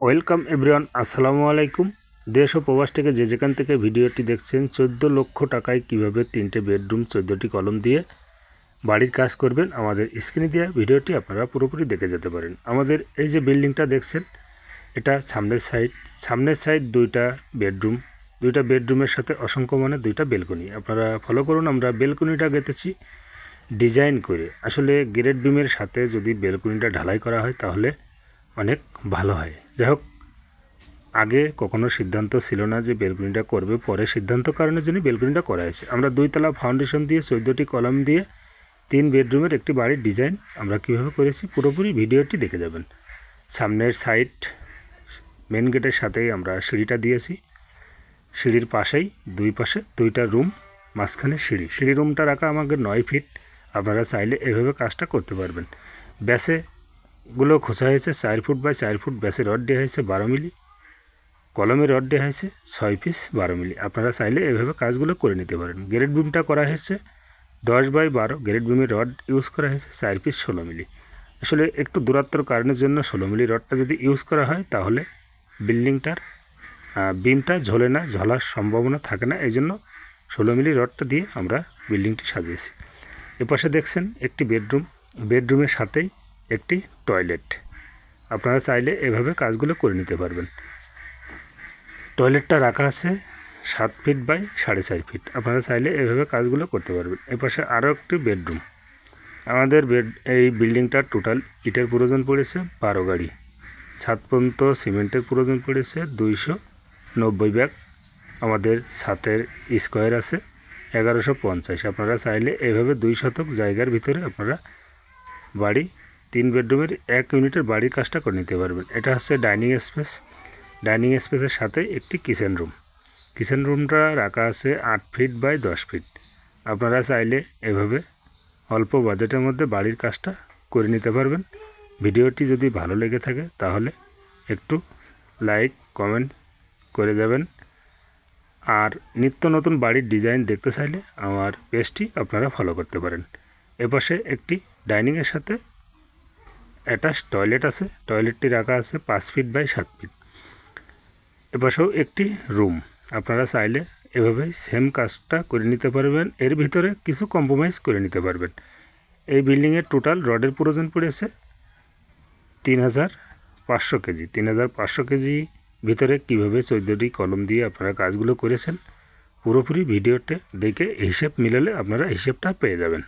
Welcome everyone, আসসালামু আলাইকুম। দেশ ও প্রবাস থেকে যে যেখান থেকে ভিডিওটি দেখছেন, চোদ্দ লক্ষ টাকায় কীভাবে তিনটে বেডরুম, চোদ্দোটি কলম দিয়ে বাড়ির কাজ করবেন আমাদের স্ক্রিনে দেওয়া ভিডিওটি আপনারা পুরোপুরি দেখে যেতে পারেন। আমাদের এই যে বিল্ডিংটা দেখছেন, এটা সামনের সাইড সামনের সাইড দুইটা বেডরুম, দুইটা বেডরুমের সাথে অসংখ্য মানে দুইটা বেলকনি। আপনারা ফলো করুন, আমরা বেলকনিটা গেতেছি ডিজাইন করে। আসলে গ্রেড বিমের সাথে যদি বেলকনিটা ঢালাই করা হয়, তাহলে অনেক ভালো হয়। যাই হোক আগে কখনো সিদ্ধান্ত ছিল না যে বেলকনিটা করবে, পরে সিদ্ধান্ত কারণের জন্য বেলকনিটা করা হয়েছে। আমরা দুইতলা ফাউন্ডেশন দিয়ে, চোদ্দোটি কলম দিয়ে, তিন বেডরুমের একটি বাড়ির ডিজাইন আমরা কীভাবে করেছি পুরোপুরি ভিডিওটি দেখে যাবেন। সামনের সাইড মেন গেটের সাথেই আমরা সিঁড়িটা দিয়েছি। সিঁড়ির পাশেই, দুই পাশে দুইটা রুম মাঝখানে সিঁড়ি। সিঁড়ি রুমটা রাখা আমাকে নয় ফিট আপনারা চাইলে এভাবে কাজটা করতে পারবেন। ব্যাসে গুলো খোঁচা হয়েছে চার ফুট বাই চার ফুট ব্যাসে রড দেওয়া হয়েছে বারো মিলি। কলমে রড দেওয়া হয়েছে ছয় পিস বারো মিলি। আপনারা চাইলে এভাবে কাজগুলো করে নিতে পারেন। গ্রেড বিমটা করা হয়েছে দশ বাই বারো। গ্রেড বিমের রড ইউজ করা হয়েছে চার পিস ষোলো মিলি। আসলে একটু দূরত্বর কারণের জন্য ষোলো মিলি রডটা যদি ইউজ করা হয় তাহলে বিল্ডিংটার বিমটা ঝোলে না, ঝোলার সম্ভাবনা থাকে না। এই জন্য ষোলো মিলি রডটা দিয়ে আমরা বিল্ডিংটি সাজিয়েছি। এপাশে দেখছেন একটি বেডরুম বেডরুমের সাথেই একটি টয়লেট। আপনারা চাইলে এভাবে কাজগুলো করে নিতে পারবেন। টয়লেটটা রাখা আছে সাত ফিট বাই সাড়ে চার ফিট। আপনারা চাইলে এভাবে কাজগুলো করতে পারবেন। এপাশে আরও একটি বেডরুম। আমাদের বেড, এই বিল্ডিংটার টোটাল ইটের প্রয়োজন পড়েছে বারো গাড়ি। সাত পর্যন্ত সিমেন্টের প্রয়োজন পড়েছে দুইশো নব্বই ব্যাগ। আমাদের ছাতের স্কোয়ার আছে এগারোশো পঞ্চাশ। আপনারা চাইলে এভাবে দুই শতক জায়গার ভিতরে আপনারা বাড়ি তিন বেডরুমের এক ইউনিটের বাড়ির কাজটা করে নিতে পারবেন। এটা হচ্ছে ডাইনিং স্পেস। ডাইনিং স্পেসের সাথে একটি কিচেন রুম। কিচেন রুমটা রাখা আছে আট ফিট বাই দশ ফিট। আপনারা চাইলে এভাবে অল্প বাজেটের মধ্যে বাড়ির কাজটা করে নিতে পারবেন। ভিডিওটি যদি ভালো লেগে থাকে তাহলে একটু লাইক, কমেন্ট করে যাবেন। আর নিত্য নতুন বাড়ির ডিজাইন দেখতে চাইলে আমার পেজটি আপনারা ফলো করতে পারেন। এপাশে একটি ডাইনিংয়ের সাথে অ্যাটাচ টয়লেট আছে। টয়লেটটি রাখা আছে পাঁচ ফিট বাই সাত ফিট এপাশেও একটি রুম আপনারা চাইলে এভাবে সেম কাজটা করে নিতে পারবেন। এর ভিতরে কিছু কম্প্রোমাইজ করে নিতে পারবেন। এই বিল্ডিংয়ের টোটাল রডের প্রয়োজন পড়েছে তিন হাজার পাঁচশো কেজি। তিন হাজার পাঁচশো কেজি ভিতরে কীভাবে চোদ্দোটি কলম দিয়ে আপনারা কাজগুলো করেছেন, পুরোপুরি ভিডিওতে দেখে হিসেব মিলালে আপনারা হিসেবটা পেয়ে যাবেন।